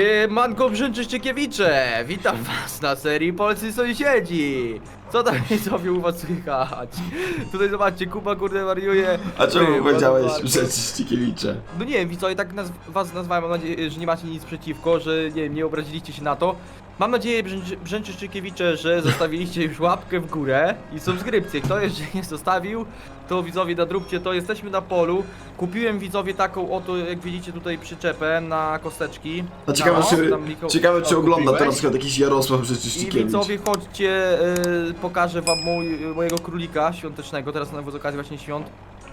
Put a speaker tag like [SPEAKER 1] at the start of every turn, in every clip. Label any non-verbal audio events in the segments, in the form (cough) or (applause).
[SPEAKER 1] Yy, Manko Brzęczyszczykiewicze, witam was na serii Polscy Sąsiedzi. Co tam sobie u was słychać? Tutaj zobaczcie, Kuba kurde wariuje.
[SPEAKER 2] A czemu
[SPEAKER 1] Ty,
[SPEAKER 2] powiedziałeś,
[SPEAKER 1] ładnie.
[SPEAKER 2] że Ścikiewicze?
[SPEAKER 1] No nie wiem, widzowie, tak naz was nazwałem, mam nadzieję, że nie macie nic przeciwko, że nie wiem, nie obraziliście się na to. Mam nadzieję, Brzęczy- Brzęczyszczykiewicze, że (laughs) zostawiliście już łapkę w górę i subskrypcję. Kto jeszcze nie zostawił, to widzowie nadróbcie to. Jesteśmy na polu. Kupiłem widzowie taką oto, jak widzicie tutaj przyczepę na kosteczki.
[SPEAKER 2] A ciekawe,
[SPEAKER 1] No,
[SPEAKER 2] czy,
[SPEAKER 1] tam Miko-
[SPEAKER 2] ciekawe, czy ogląda
[SPEAKER 1] kupiłeś?
[SPEAKER 2] przykład jakiś Jarosław
[SPEAKER 1] I widzowie, chodźcie, y, pokażę wam mój, mojego królika świątecznego, teraz na z okazji właśnie świąt.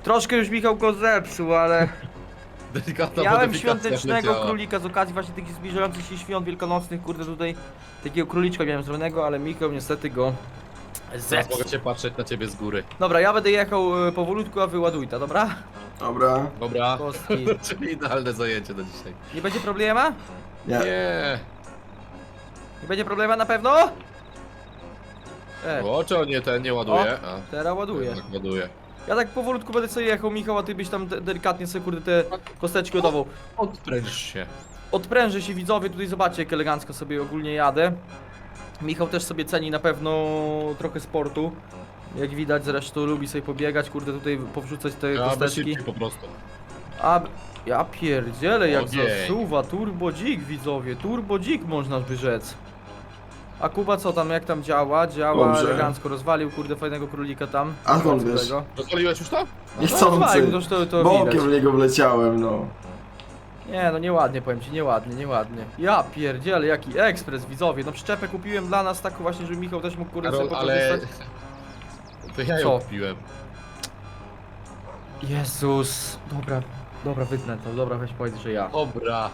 [SPEAKER 1] Troszkę już Michał go zepsuł, ale
[SPEAKER 3] Delikatna
[SPEAKER 1] miałem
[SPEAKER 3] modyfikacja
[SPEAKER 1] świątecznego
[SPEAKER 3] wleciała.
[SPEAKER 1] królika z okazji właśnie tych zbliżających się świąt wielkanocnych, kurde tutaj takiego króliczka miałem zrobionego, ale Michał niestety go
[SPEAKER 3] Teraz
[SPEAKER 1] zepsuł.
[SPEAKER 3] mogę się patrzeć na ciebie z góry.
[SPEAKER 1] Dobra, ja będę jechał y, powolutku, a wyładuj ta, dobra?
[SPEAKER 2] Dobra,
[SPEAKER 3] Dobra.
[SPEAKER 1] Kostki. (laughs)
[SPEAKER 3] Czyli idealne zajęcie na dzisiaj.
[SPEAKER 1] Nie będzie problema?
[SPEAKER 2] nie.
[SPEAKER 3] Nie.
[SPEAKER 1] Nie będzie problema na pewno? E,
[SPEAKER 3] O, czy on nie ten nie ładuje? A,
[SPEAKER 1] teraz ładuję.
[SPEAKER 3] jednak ładuje.
[SPEAKER 1] Ja tak powolutku będę sobie jechał, Michał, a ty byś tam de- delikatnie sobie kurde te kosteczki oddawał.
[SPEAKER 3] Odpręż się.
[SPEAKER 1] Odprężę się widzowie, tutaj zobaczcie jak elegancko sobie ogólnie jadę. Michał też sobie ceni na pewno trochę sportu. Jak widać zresztą lubi sobie pobiegać, kurde tutaj powrzucać te
[SPEAKER 3] Ja bez
[SPEAKER 1] kosteczki.
[SPEAKER 3] po prostu.
[SPEAKER 1] A ja pierdzielę jak
[SPEAKER 3] Ogień.
[SPEAKER 1] zasuwa, turbo dzik widzowie, turbo dzik można by rzec. A Kuba co tam, jak tam działa? Działa
[SPEAKER 2] Dobrze.
[SPEAKER 1] elegancko, rozwalił kurde fajnego królika tam.
[SPEAKER 2] A skąd wiesz?
[SPEAKER 1] tego.
[SPEAKER 3] Rozwaliłeś już to?
[SPEAKER 2] Niechcący.
[SPEAKER 1] Rozwalił, to, to, to
[SPEAKER 2] Bokiem
[SPEAKER 1] widać.
[SPEAKER 2] w niego wleciałem, no.
[SPEAKER 1] Nie, no nieładnie powiem ci, nieładnie, nieładnie. Ja pierdzielę, jaki ekspres, widzowie. No przyczepę kupiłem dla nas taką właśnie, żeby Michał też mógł kurde sobie
[SPEAKER 3] Karol, ale...
[SPEAKER 1] pokorzystać.
[SPEAKER 3] To ja
[SPEAKER 1] Co?
[SPEAKER 3] ją kupiłem.
[SPEAKER 1] Jezus. Dobra, dobra, wytnę to, dobra, weź powiedz, że ja.
[SPEAKER 3] Dobra.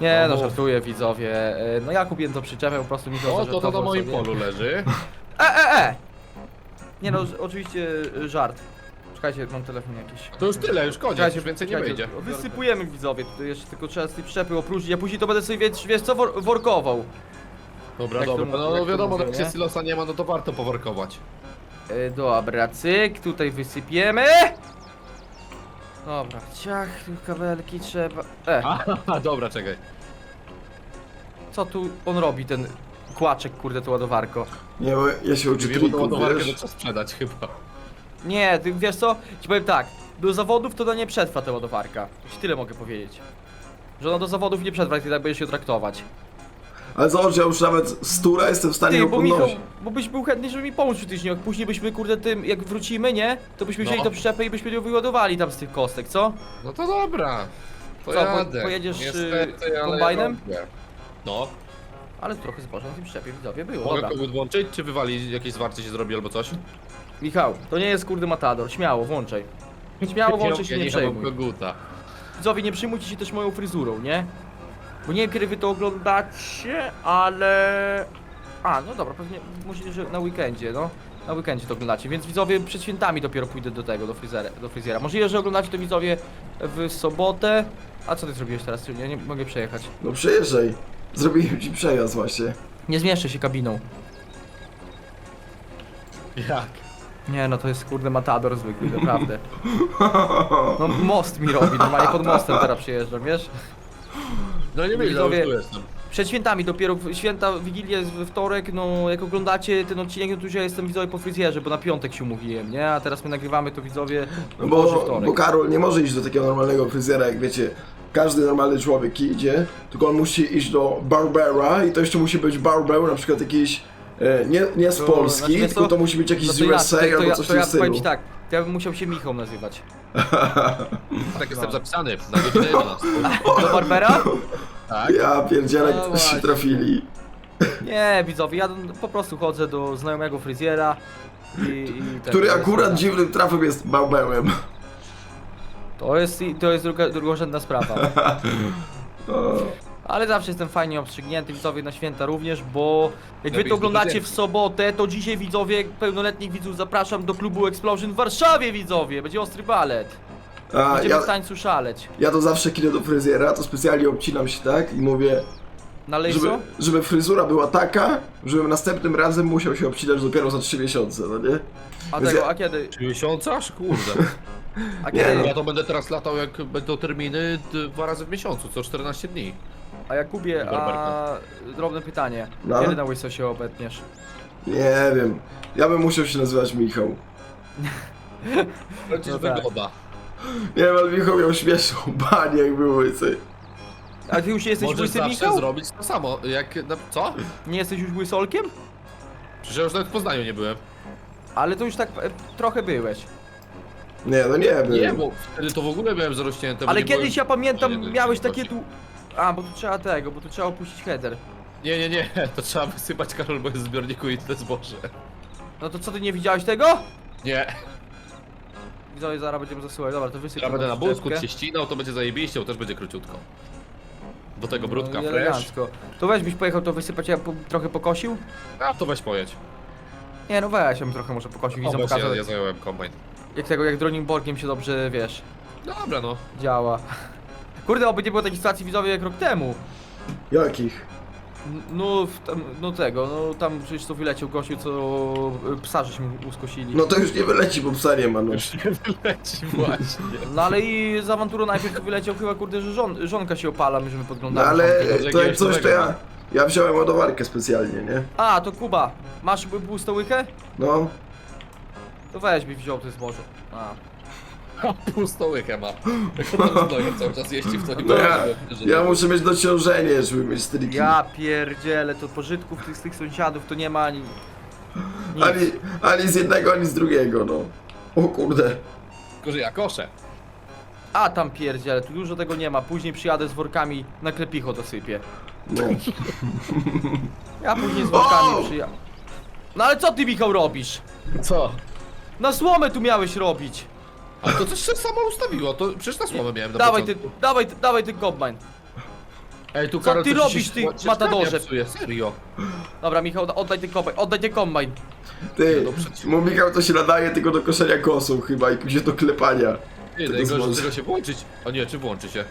[SPEAKER 1] Nie, no żartuję, widzowie. E, No ja kupiłem to przyczepę, po prostu Michał
[SPEAKER 3] O, to to na
[SPEAKER 1] zażartował
[SPEAKER 3] moim
[SPEAKER 1] sobie.
[SPEAKER 3] polu leży.
[SPEAKER 1] E, e, e! Nie no, ż- oczywiście e, żart. Czekajcie, mam telefon jakiś.
[SPEAKER 3] To już tyle, już koniec, już więcej nie
[SPEAKER 1] czekajcie,
[SPEAKER 3] wyjdzie.
[SPEAKER 1] Wysypujemy widzowie, tutaj jeszcze tylko trzeba z tej przyczepy opróżnić, a później to będę sobie, wiesz, wiesz co, wor workował.
[SPEAKER 3] Dobra,
[SPEAKER 1] Jak to
[SPEAKER 3] dobra. No,
[SPEAKER 1] to
[SPEAKER 3] wiadomo,
[SPEAKER 1] mówię,
[SPEAKER 3] jak
[SPEAKER 1] nie?
[SPEAKER 3] się silosa nie ma, no to warto poworkować.
[SPEAKER 1] E, dobra, cyk, tutaj wysypiemy. Dobra, ciach, tu kabelki trzeba... E,
[SPEAKER 3] A, (laughs) dobra, czekaj.
[SPEAKER 1] co tu on robi, ten kłaczek, kurde, to ładowarko?
[SPEAKER 2] Nie, bo ja się uczę
[SPEAKER 3] Wiem,
[SPEAKER 2] trików,
[SPEAKER 3] ładowarkę to
[SPEAKER 2] wiesz?
[SPEAKER 3] trzeba sprzedać chyba.
[SPEAKER 1] Nie, ty wiesz co, ci powiem tak, do zawodów to ona nie przetrwa ta ładowarka. Ci tyle mogę powiedzieć. Że ona do zawodów nie przetrwa, jak ty tak będziesz się traktować.
[SPEAKER 2] Ale zobacz, ja już nawet z tura jestem w stanie
[SPEAKER 1] Ty,
[SPEAKER 2] ją
[SPEAKER 1] bo Michał,
[SPEAKER 2] podnosić.
[SPEAKER 1] bo byś był chętny, żeby mi pomóc w tygodniu, później byśmy, kurde, tym, jak wrócimy, nie? To byśmy wzięli
[SPEAKER 3] No.
[SPEAKER 1] to przyczepę i byśmy ją wyładowali tam z tych kostek, co?
[SPEAKER 3] No to dobra. To
[SPEAKER 1] Co, po-
[SPEAKER 3] jadę.
[SPEAKER 1] pojedziesz, y,
[SPEAKER 3] Niestety, ale
[SPEAKER 1] kombajnem?
[SPEAKER 3] robię. No.
[SPEAKER 1] Ale trochę zboża na tym przyczepie, widzowie, było,
[SPEAKER 3] Mogę
[SPEAKER 1] dobra.
[SPEAKER 3] kogut włączyć, czy wywali jakieś zwarcie się zrobi albo coś?
[SPEAKER 1] Michał, to nie jest kurde matador, śmiało, włączaj. Śmiało włączaj się, nie przejmuj.
[SPEAKER 3] koguta.
[SPEAKER 1] Widzowie, nie przyjmujcie się też moją fryzurą, nie? Bo nie wiem, kiedy wy to oglądacie, ale... A, no dobra, pewnie możliwe, że na weekendzie, no. Na weekendzie to oglądacie, więc widzowie przed świętami dopiero pójdę do tego, do fryzjera. Do fryzjera. Możliwe, że oglądacie to widzowie w sobotę. A co ty zrobiłeś teraz? Ja nie mogę przejechać.
[SPEAKER 2] No przejeżdżaj. Zrobiłem ci przejazd właśnie.
[SPEAKER 1] Nie zmieszczę się kabiną.
[SPEAKER 3] Jak?
[SPEAKER 1] Nie no, to jest kurde matador zwykły, naprawdę. No most mi robi, normalnie pod mostem teraz przejeżdżam, wiesz?
[SPEAKER 3] No nie wiem,
[SPEAKER 1] Widzowie-
[SPEAKER 3] już tu jestem.
[SPEAKER 1] Przed świętami dopiero, w- święta, Wigilia jest we wtorek, no jak oglądacie ten odcinek, no to już ja jestem widzowie po fryzjerze, bo na piątek się umówiłem, nie? A teraz my nagrywamy to widzowie
[SPEAKER 2] No
[SPEAKER 1] Boży
[SPEAKER 2] bo,
[SPEAKER 1] wtorek.
[SPEAKER 2] bo Karol nie może iść do takiego normalnego fryzjera, jak wiecie. Każdy normalny człowiek idzie, tylko on musi iść do barbera i to jeszcze musi być barber, na przykład jakiś e, nie, nie z
[SPEAKER 1] To
[SPEAKER 2] Polski,
[SPEAKER 1] znaczy, wiesz
[SPEAKER 2] tylko
[SPEAKER 1] co?
[SPEAKER 2] to musi być jakiś
[SPEAKER 1] No
[SPEAKER 2] z
[SPEAKER 1] to ja,
[SPEAKER 2] USA
[SPEAKER 1] to, to,
[SPEAKER 2] albo
[SPEAKER 1] ja,
[SPEAKER 2] coś w
[SPEAKER 1] to
[SPEAKER 2] tym
[SPEAKER 1] ja powiem
[SPEAKER 2] stylu.
[SPEAKER 1] ci tak, to ja bym musiał się Michał nazywać. (laughs)
[SPEAKER 3] Tak jestem zapisany na godzinę 11.
[SPEAKER 1] Do Barbera?
[SPEAKER 3] Tak?
[SPEAKER 2] Ja pierdzielę,
[SPEAKER 1] No właśnie.
[SPEAKER 2] się trafili.
[SPEAKER 1] Nie, widzowie, ja po prostu chodzę do znajomego fryzjera i... i ten-
[SPEAKER 2] Który akurat dziwnym trafem jest barberem.
[SPEAKER 1] To jest, to jest druga, drugorzędna sprawa. (laughs)
[SPEAKER 2] O,
[SPEAKER 1] Ale zawsze jestem fajnie obstrzygnięty, widzowie na święta również, bo jak wy to oglądacie w sobotę, to dzisiaj widzowie, pełnoletnich widzów zapraszam do klubu Explosion w Warszawie, widzowie! Będzie ostry balet.
[SPEAKER 2] A,
[SPEAKER 1] Będziemy
[SPEAKER 2] ja,
[SPEAKER 1] w tańcu szaleć.
[SPEAKER 2] ja to zawsze kiedy do fryzjera, to specjalnie obcinam się tak i mówię,
[SPEAKER 1] Na
[SPEAKER 2] żeby,
[SPEAKER 1] lejso?
[SPEAKER 2] żeby fryzura była taka, żebym następnym razem musiał się obcinać dopiero za 3 miesiące, no nie?
[SPEAKER 1] A
[SPEAKER 2] Więc
[SPEAKER 1] tego,
[SPEAKER 2] ja-
[SPEAKER 1] a kiedy?
[SPEAKER 3] Trzy miesiące? Aż kurde.
[SPEAKER 1] A
[SPEAKER 2] Nie,
[SPEAKER 1] kiedy?
[SPEAKER 2] no.
[SPEAKER 3] Ja to będę teraz latał jak będą terminy dwa razy w miesiącu, co 14 dni.
[SPEAKER 1] A Jakubie, a drobne pytanie.
[SPEAKER 2] No.
[SPEAKER 1] Kiedy na łyso się obetniesz?
[SPEAKER 2] Nie wiem. Ja bym musiał się nazywać Michał.
[SPEAKER 3] Przecież
[SPEAKER 1] No tak.
[SPEAKER 3] wygoda.
[SPEAKER 2] Nie wiem, ale Michał miał śmieszną banię, jak był łysy.
[SPEAKER 1] A ty już nie jesteś
[SPEAKER 3] Możesz
[SPEAKER 1] łysy,
[SPEAKER 3] zawsze
[SPEAKER 1] Michał?
[SPEAKER 3] zrobić to samo, jak... Na, co?
[SPEAKER 1] Nie jesteś już łysolkiem?
[SPEAKER 3] Przecież ja już nawet w Poznaniu nie byłem.
[SPEAKER 1] Ale to już tak e, trochę byłeś.
[SPEAKER 2] Nie, no nie
[SPEAKER 3] Nie,
[SPEAKER 2] wiem.
[SPEAKER 3] bo wtedy to w ogóle byłem zarośnięty. bo
[SPEAKER 1] Ale
[SPEAKER 3] nie
[SPEAKER 1] kiedyś
[SPEAKER 3] byłem-
[SPEAKER 1] ja pamiętam,
[SPEAKER 3] nie, nie,
[SPEAKER 1] miałeś
[SPEAKER 3] nie,
[SPEAKER 1] takie tu... A, bo tu trzeba tego, bo tu trzeba opuścić header.
[SPEAKER 3] Nie, nie, nie, to trzeba wysypać Karol, bo jest w zbiorniku i to jest zboże.
[SPEAKER 1] No to co, ty nie widziałeś tego?
[SPEAKER 3] Nie,
[SPEAKER 1] Widzowie, zaraz będziemy zasyłać. Dobra, to wysypię
[SPEAKER 3] ja będę na błysku się ścinał, to będzie zajebiście, bo też będzie króciutko. Do tego brudka
[SPEAKER 1] No i
[SPEAKER 3] fresh.
[SPEAKER 1] elegancko. To weź byś pojechał to wysypać, ja po, trochę pokosił?
[SPEAKER 3] A to weź pojedź.
[SPEAKER 1] Nie, no weź, ja bym trochę może pokosił, widzę, pokażę,
[SPEAKER 3] ja, ja zająłem kombajn.
[SPEAKER 1] jak tego, jak Droningborgiem się dobrze, wiesz,
[SPEAKER 3] Dobra no.
[SPEAKER 1] działa. Kurde, oby nie było takiej sytuacji widzowie jak rok temu.
[SPEAKER 2] Jakich?
[SPEAKER 1] N- No, w tam, no tego, no tam przecież to wyleciał gościu, co y, psa żeśmy uskosili.
[SPEAKER 2] No to już nie wyleci, bo psa nie ma, no.
[SPEAKER 3] Już nie wyleci (laughs) właśnie.
[SPEAKER 1] No ale i z awanturą najpierw to wyleciał chyba kurde, że żon, żonka się opala, my żeby
[SPEAKER 2] No
[SPEAKER 1] podglądali.
[SPEAKER 2] ale to jak
[SPEAKER 3] jakiegoś
[SPEAKER 2] coś to ja... Ja wziąłem ładowarkę specjalnie, nie?
[SPEAKER 1] A, to Kuba, masz by- pustą łychę?
[SPEAKER 2] No.
[SPEAKER 1] To weź by wziął to zboże. A.
[SPEAKER 3] Pustą łykę ma. Jak cały czas jeździ w to
[SPEAKER 2] No ja, ja muszę mieć dociążenie, żeby mieć stryki.
[SPEAKER 1] Ja pierdzielę, to pożytków tych, z tych sąsiadów to nie ma ani...
[SPEAKER 2] Ani, ani z jednego, ani z drugiego, no. O kurde.
[SPEAKER 3] Tylko, że ja koszę.
[SPEAKER 1] A tam pierdzielę, tu dużo tego nie ma, później przyjadę z workami, na klepicho dosypię.
[SPEAKER 2] No.
[SPEAKER 1] Ja później z workami przyjadę. No ale co ty Michał robisz?
[SPEAKER 3] Co?
[SPEAKER 1] Na słomę tu miałeś robić!
[SPEAKER 3] A to coś się samo ustawiło, to przecież na słomę miałem na
[SPEAKER 1] Dawaj ty,
[SPEAKER 3] początku.
[SPEAKER 1] dawaj, ty- dawaj ty kombajn.
[SPEAKER 3] Ej, tu
[SPEAKER 1] Co
[SPEAKER 3] Karol,
[SPEAKER 1] ty
[SPEAKER 3] to ci
[SPEAKER 1] robisz,
[SPEAKER 3] się-
[SPEAKER 1] ty
[SPEAKER 3] ci się
[SPEAKER 1] matadorze?
[SPEAKER 3] psuje, Serio.
[SPEAKER 1] Dobra Michał, oddaj ten kombajn, oddaj ten kombajn.
[SPEAKER 2] Ty,
[SPEAKER 3] No
[SPEAKER 2] mu Michał to się nadaje tylko do koszenia kosą chyba i później do klepania.
[SPEAKER 3] Nie,
[SPEAKER 2] Tego
[SPEAKER 3] najgorsze,
[SPEAKER 2] złoży-
[SPEAKER 3] że tego się włączyć. A nie, czy włączy się?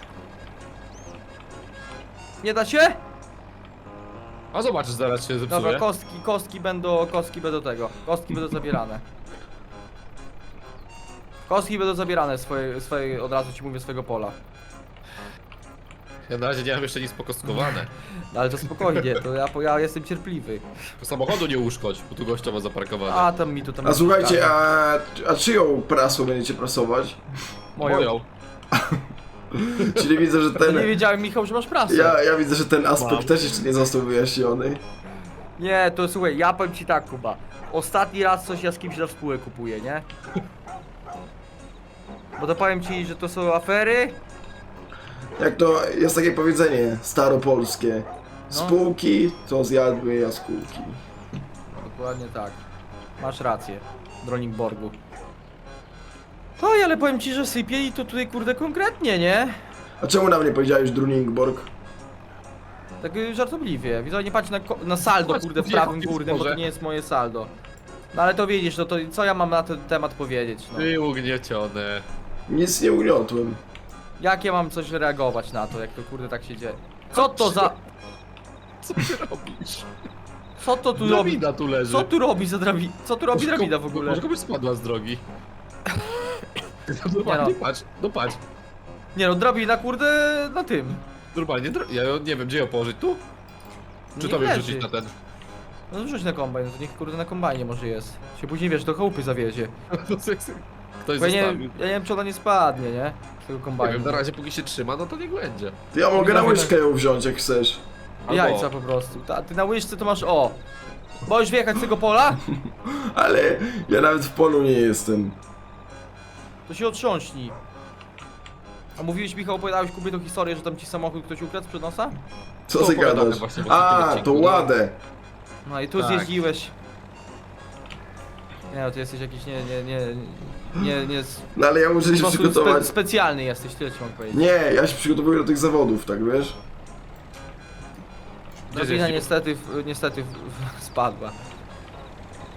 [SPEAKER 1] Nie da się?
[SPEAKER 3] A zobaczysz, zaraz się zepsuje.
[SPEAKER 1] Dobra, kostki, kostki będą, kostki będą tego. Kostki będą zabierane. Kostki będą zabierane swoje, swoje, od razu ci mówię, swojego pola.
[SPEAKER 3] Ja na razie nie mam jeszcze nic pokostkowane.
[SPEAKER 1] No (laughs) ale to spokojnie, to ja, ja jestem cierpliwy.
[SPEAKER 3] To samochodu nie uszkodź, bo tu gościowo zaparkowane.
[SPEAKER 1] A tam mi to tam...
[SPEAKER 2] A słuchajcie, a, a czyją prasą będziecie prasować?
[SPEAKER 1] Moją.
[SPEAKER 3] Moją. (laughs)
[SPEAKER 2] Czyli widzę, że
[SPEAKER 1] To nie
[SPEAKER 2] ten...
[SPEAKER 1] wiedziałem Michał, że masz prasę.
[SPEAKER 2] Ja, ja widzę, że ten aspekt też jeszcze nie został wyjaśniony.
[SPEAKER 1] Nie, to słuchaj, ja powiem ci tak, Kuba. Ostatni raz coś ja z kimś na spółę kupuję, nie? Bo to powiem ci, że to są afery.
[SPEAKER 2] Jak to jest takie powiedzenie staropolskie.
[SPEAKER 1] No.
[SPEAKER 2] Spółki to zjadły jaskółki.
[SPEAKER 1] Dokładnie tak. Masz rację, Droningborgu. Oj, ale powiem ci, że sypie i to tutaj kurde konkretnie, nie?
[SPEAKER 2] A czemu nam nie powiedziałeś Druningborg?
[SPEAKER 1] Tak y, żartobliwie. Widzę, nie patrz na, ko- na saldo,
[SPEAKER 3] Patrz,
[SPEAKER 1] kurde, w
[SPEAKER 3] gdzie
[SPEAKER 1] prawym
[SPEAKER 3] jest
[SPEAKER 1] górnym, bo to
[SPEAKER 3] może.
[SPEAKER 1] nie jest moje saldo. No ale to widzisz, no to co ja mam na ten temat powiedzieć, no.
[SPEAKER 2] Nic nie ugniotłem.
[SPEAKER 1] Jak ja mam coś reagować na to, jak to kurde tak się dzieje? Co to za...
[SPEAKER 3] Co ty robisz?
[SPEAKER 1] Co to tu robi?
[SPEAKER 3] Drabina tu leży.
[SPEAKER 1] Co tu robi za drabi... Co tu robi
[SPEAKER 3] Może
[SPEAKER 1] drabina
[SPEAKER 3] ko-
[SPEAKER 1] w ogóle?
[SPEAKER 3] Może komuś spadła z drogi. (laughs) No,
[SPEAKER 1] Nie no.
[SPEAKER 3] no. patrz, no patrz.
[SPEAKER 1] Nie no, drabina kurde na tym.
[SPEAKER 3] Normalnie, dro... ja nie wiem, gdzie ją położyć, tu?
[SPEAKER 1] No
[SPEAKER 3] Czy tobie
[SPEAKER 1] leży.
[SPEAKER 3] wrzucić na ten?
[SPEAKER 1] No rzuć na kombajn, no to niech kurde na kombajnie może jest. Się później wiesz, do chałupy zawiezie. (laughs)
[SPEAKER 3] Ktoś
[SPEAKER 1] Bo ja nie,
[SPEAKER 3] zostawił.
[SPEAKER 1] ja nie wiem czy ona nie spadnie, nie? Z tego
[SPEAKER 3] Nie
[SPEAKER 1] kombajnu.
[SPEAKER 3] wiem, na razie póki się trzyma, no to niech będzie.
[SPEAKER 2] To ja mogę na łyżkę ją wziąć, jak chcesz.
[SPEAKER 3] Albo-
[SPEAKER 1] Jajca po prostu. Ta, ty na łyżce to masz o. Boisz wjechać z tego pola? (laughs)
[SPEAKER 2] Ale ja nawet w polu nie jestem.
[SPEAKER 1] To się otrząśnij. A mówiłeś Michał, opowiadałeś Kubie tą historię, że tam ci samochód ktoś ukradł przed nosa?
[SPEAKER 2] Co
[SPEAKER 3] To
[SPEAKER 2] ty
[SPEAKER 3] opowiadamy
[SPEAKER 2] gadasz?
[SPEAKER 3] właśnie w
[SPEAKER 2] A, to
[SPEAKER 3] odcinku, no.
[SPEAKER 2] ładę.
[SPEAKER 1] No i tu
[SPEAKER 3] Tak.
[SPEAKER 1] zjeździłeś. Nie no, ty jesteś jakiś nie, nie, nie, nie, nie, z-
[SPEAKER 2] No ale ja muszę
[SPEAKER 1] po
[SPEAKER 2] się
[SPEAKER 1] prostu
[SPEAKER 2] przygotować.
[SPEAKER 1] spe, specjalny jesteś, tyle ci mogę powiedzieć.
[SPEAKER 2] Nie, ja się przygotowuję do tych zawodów, tak wiesz?
[SPEAKER 3] Gdzie
[SPEAKER 1] Drabina niestety, w- niestety w, w, (laughs) spadła.